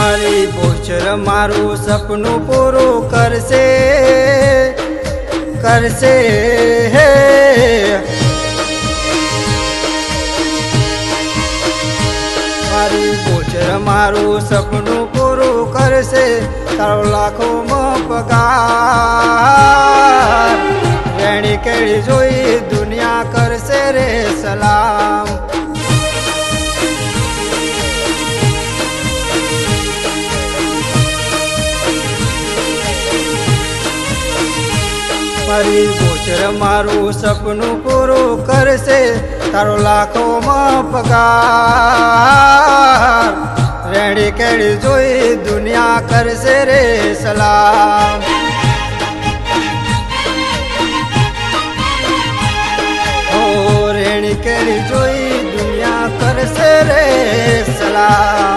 ગોચર મારું સપનું પૂરું કરશે કરશે. હે. મારી ગોચર મારું સપનું પૂરું કરશે, તારો લાખોમાં પગાર. વેણી કેળી જોઈ દુનિયા કરશે રે સલામ. મારી ગોચર મારું સપનું પૂરું કરશે. તારો લાખોમાં પગાર. રેડી કેડી જોઈ દુનિયા કરશે રે સલામ. ઓ, રેણી કેડી જોઈ દુનિયા કરશે રે સલામ.